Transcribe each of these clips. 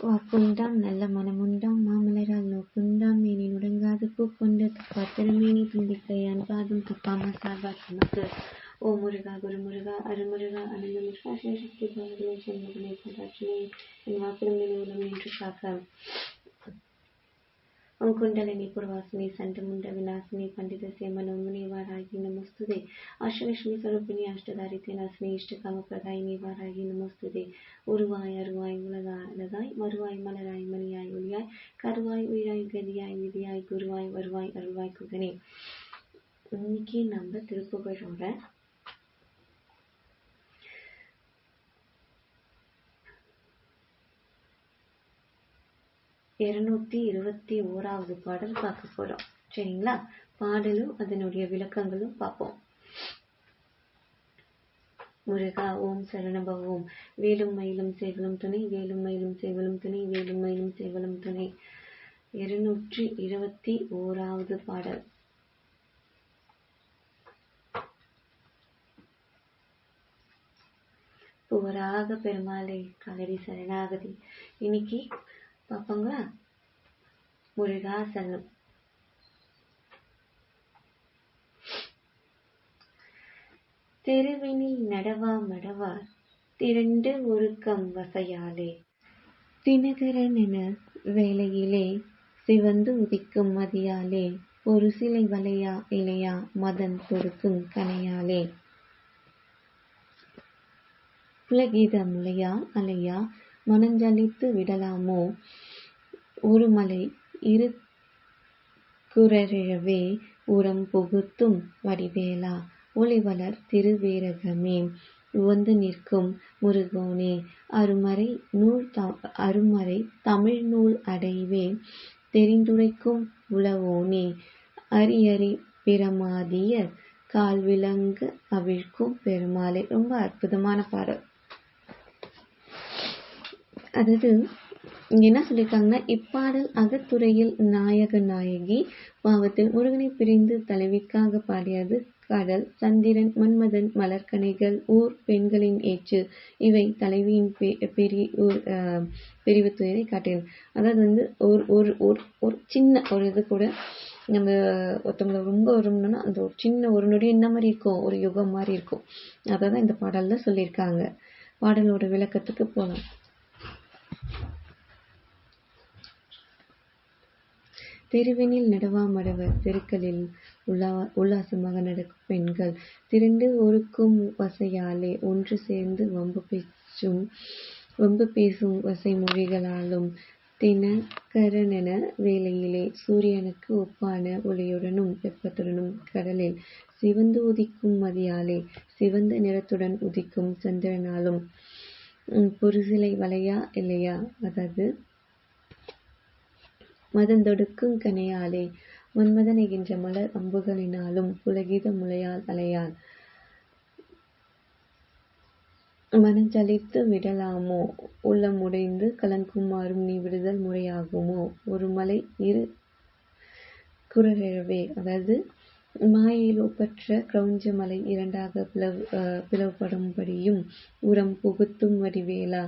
வாக்குண்டாம் நல்ல மனமுண்டாம் மாமலரால் நோக்குண்டாம் மேனி நுடங்காது பூக்கொண்ட தப்பாத்திரமேனி தும்பிக்கையான் பாதம் தப்பாமா சார்பார் நமக்கு ஓ முருகா குரு முருகா அருமுருகா அனந்த முருகா சிவசக்தி பாகலே சென்மகளே சதாட்சியே என் வாக்கிலும் மூலம் என்று காக்க. உங்குண்டலினி புறவாசினி சண்டமுண்ட விநாசினி பண்டித சேமன் வாராகி நமஸ்துதே. அஷ்டலட்சுமி ஸ்வரூபிணி அஷ்டதாரித்திய நாசினி இஷ்டகாம பிரதாயினி வாராகி நமஸ்துதே. உருவாய் அருவாய் உலக வருவாய் மலராய் மணியாய் ஒளியாய் கருவாய் உயிராய் கதியாய் விதியாய் குருவாய் வருவாய் அருள்வாய் குகனே. இன்னைக்கு நம்ம திருப்புகழோட இருநூத்தி இருபத்தி ஓராவது பாடல் பார்க்க போறோம். சரிங்களா? பாடலும் அதனுடைய விளக்கங்களும் பார்ப்போம். முருகா ஓம் சரணபவோம். வேலும் மயிலும் சேவலும் துணை வேலும் மயிலும் சேவலும் துணை வேலும் மயிலும் சேவலும் துணை. இருநூற்றி இருபத்தி ஓராவது பாடல். புவராக பெருமாளை கலரி சரணாகதி. இன்னைக்கு பார்ப்போங்களா? முருகா சரணம். தெருவினில் நடவா மடவார் திரண்டு ஒருக்கம் வசையாலே. தினகரன் என வேளையிலே சிவந்து உதிக்கும் மதியாலே ஒரு சிலை வலையா இலையா மதன் தொடுக்கும் கனையாலே புலகீத முலையா அலையா மனஞ்சலித்து விடலாமோ? ஒரு மலை இரு குரழவே உரம் புகுத்தும் வடிவேலா. ஒளிவளர் திருவேரகமே. உவந்து நிற்கும் முருகோனே அருமறை நூல் அருமறை தமிழ் நூல் அடைவே. தெரிந்துரைக்கும் உளவோனே அரியறி பிரமாதிய கால் விலங்கு அவிழ்க்கும் பெருமாளே. ரொம்ப அற்புதமான பாடல். அதாவது இங்கே என்ன சொல்லியிருக்காங்கன்னா இப்பாடல் அகத்துறையில் நாயக நாயகி பாவத்தில் முருகனை பிரிந்து தலைவிக்காக பாடியது கடல் சந்திரன் மன்மதன் மலர்கனைகள் ஊர் பெண்களின் ஏச்சு. இவை தலைவியின் பெரிய பிரிவு துயரை காட்டுகிறது அதாவது வந்து ஒரு ஒரு ஒரு சின்ன ஒரு இது கூட நம்ம ஒருத்தவங்களை ரொம்ப விரும்பணும்னா அந்த ஒரு சின்ன ஒரு நொடி என்ன மாதிரி இருக்கும்? ஒரு யுகம் மாதிரி இருக்கும். அதை தான் இந்த பாடலில் சொல்லியிருக்காங்க. பாடலோட விளக்கத்துக்கு போகலாம் தெருவினில் நடவாமடவர் தெருக்களில் உலா உல்லாசமாக நடக்கும் பெண்கள். திரண்டு ஒருக்கும் வசையாலே ஒன்று சேர்ந்து வம்பு பேச்சும் வம்பு பேசும் வசை மொழிகளாலும் தினகரனென வேளையிலே சூரியனுக்கு ஒப்பான ஒளியுடனும் வெப்பத்துடனும் கடலில் சிவந்து உதிக்கும் மதியாலே சிவந்த நிறத்துடன் உதிக்கும் சந்திரனாலும் பொருசிலை வலையா இல்லையா? அதாவது மதந்தொடுக்கும் கனையாலே. மன்மதனைகின்ற மலர் அம்புகளினாலும் புலகித முளையால் அலையால் மனஞ்சலித்து விடலாமோ? உள்ளம் உடைந்து கலங்குமாறும் நீ விடுதல் முறையாகுமோ? ஒரு மலை இரு குரலிழவே அதாவது மாயையில் ஒப்பற்ற கிரௌஞ்ச மலை இரண்டாக பிளவு பிளவுபடும்படியும் உரம் புகுத்தும் வடிவேலா.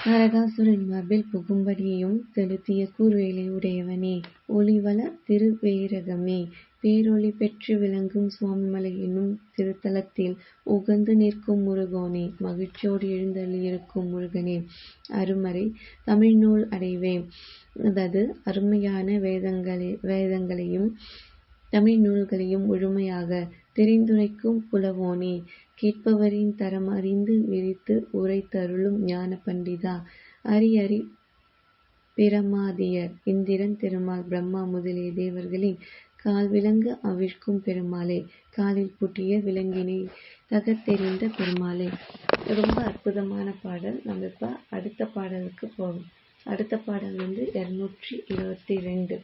நரகாசுரன் மார்பில் புகும்படியும் செலுத்திய கூர்வேலை உடையவனே. ஒளிவள திருவேரகமே. பேரொளி பெற்று விளங்கும் சுவாமிமலை என்னும் திருத்தலத்தில் உகந்து நிற்கும் முருகோனே. மகிழ்ச்சியோடு எழுந்தள்ளியிருக்கும் முருகனே. அருமறை தமிழ் நூல் அடைவே அதாவது அருமையான வேதங்களையும் தமிழ் நூல்களையும் முழுமையாக தெரிந்துரைக்கும் புலவோனே. கேட்பவரின் தரம் அறிந்து விரித்து உரைத்தருளும் ஞான பண்டிதா அரியறி அரி பிரமாதியர். இந்திரன் திருமால் பிரம்மா முதலிய தேவர்களின் கால் விலங்கு அவிழ்க்கும் பெருமாளே. காலில் பூட்டிய விலங்கினை தகத்தெறிந்த பெருமாளே. ரொம்ப அற்புதமான பாடல். நம்ம இப்போ அடுத்த பாடலுக்கு போவோம். அடுத்த பாடல் வந்து இருநூற்றி இருபத்தி ரெண்டு.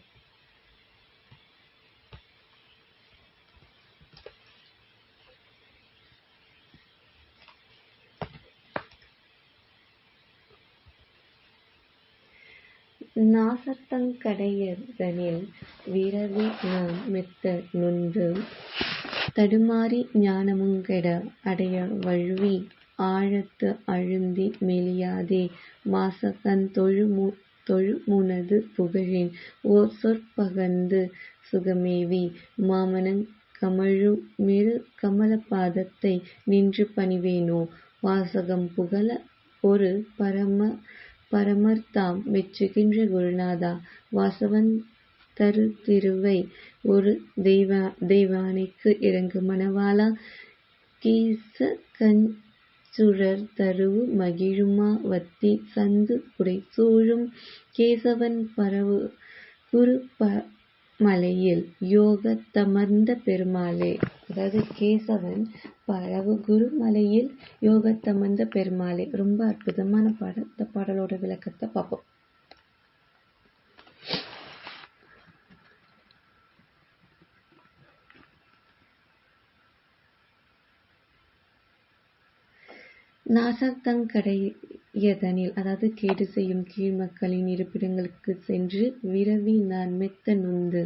நாசத்தங்கடையதனில் விரவி நாம் மெத்த நொந்து தடுமாறி ஞானமுங்கெட அடைய வழுவி ஆழத்து அழுந்தி மெலியாதே. வாசகந் தொழுமுனது புகழின் ஓர்சொற் பகர்ந்து சுகமேவி. மாமனங் கமழுமிரு கமலப் பாதத்தை நின்று பணிவேனோ? வாசகம் புகழ ஒரு பரம பரமர்தாம் வெச்சுகின்ற குருநாதா. வாசவன் தருதிருவை ஒரு தெய்வானைக்கு இறங்கு மணவாளா. கீசகஞ் சுரர்தருவு மகிழுமா. வத்தி சந்து புடைசூழும் கேசவன் பரவு குருமலையில் யோகத்தமர்ந்த பெருமாளே. அதாவது கேசவன் பரவு குருமலையில் யோகத்தமர்ந்த பெருமாளே. ரொம்ப அற்புதமான பாடல். இந்த பாடலோட விளக்கத்தை பார்ப்போம். நாசகங் கடையதனில் அதாவது கேடு செய்யும் கீழ் மக்களின் இருப்பிடங்களுக்கு சென்று விரவி நான் மெத்த நொந்து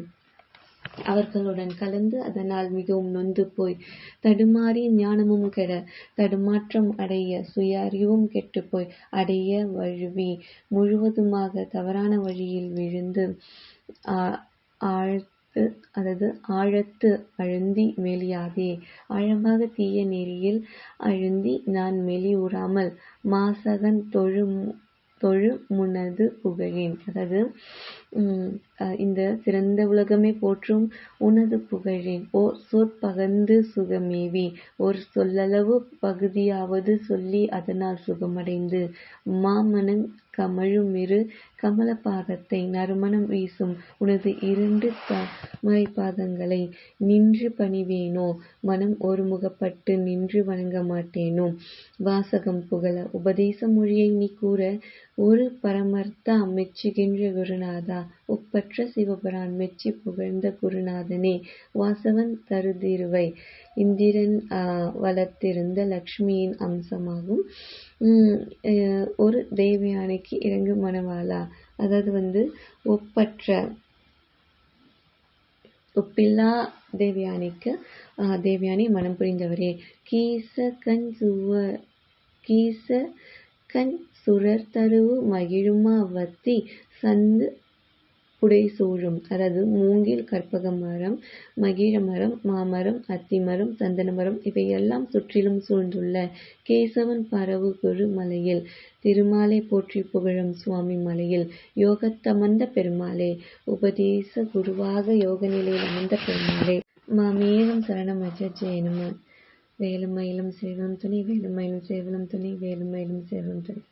அவர்களுடன் கலந்து அதனால் மிகவும் நொந்து போய் தடுமாறி ஞானமும் கெட தடுமாற்றம் அடைய சுய அறிவும் கெட்டுப்போய் அடைய வழுவி முழுவதுமாக தவறான வழியில் விழுந்து ஆழத்து அழுந்தி மெலியாதே. ஆழமாக தீய நெறியில் அழுந்தி நான் மெலிவுறாமல் தொழு தொழுமுனது புகழேன். அதாவது இந்த சிறந்த உலகமே போற்றும் உனது புகழேன். ஓர் சொற்பகந்து சுகமேவி. ஒரு சொல்லளவு பகுதியாவது சொல்லி அதனால் சுகமடைந்து. மாமனங் கமழுமிரு கமலப் பாதத்தை நறுமணம் வீசும் உனது இரண்டு தமரை பாதங்களை நின்று பணிவேனோ? மனம் ஒருமுகப்பட்டு நின்று வணங்க மாட்டேனோ? வாசகம் புகழ உபதேச மொழியை நீ கூற ஒரு பரமர்த்தா மெச்சுகின்ற குருநாதா? ஒப்பற்ற சிவபிரான் மெச்சிப் புகழ்ந்த குருநாதனே வாசவன் தருதிருவை. இந்திரன் வளர்த்திருந்த லக்ஷ்மியின் அம்சமாகும். ஒரு தேவயானைக்கு இறங்கு மணவாளா. அதாவது வந்து ஒப்பற்ற ஒப்பில்லா தேவயானைக்கு தேவயானை மனம் புரிந்தவரே. கீசகஞ் சுரர்தருவு மகிழுமா வத்தி சந்து புடைசூழும். அதாவது மூங்கில் கற்பக மரம் மகிழ மரம் மாமரம் அத்திமரம் சந்தன மரம் இவையெல்லாம் சுற்றிலும் சூழ்ந்துள்ள கேசவன் பரவு குரு மலையில். திருமாலை போற்றி புகழும் சுவாமி மலையில். யோகத்தமர்ந்த பெருமாளே உபதேச குருவாக யோக நிலையில் அமர்ந்த பெருமாளே மாமேகம் சரணம் அஜ்ஜயனும வேலுமயிலும் சேவலும் துணை வேலுமயிலும் சேவலும் துணை வேலுமயிலும் சேவலும் துணி.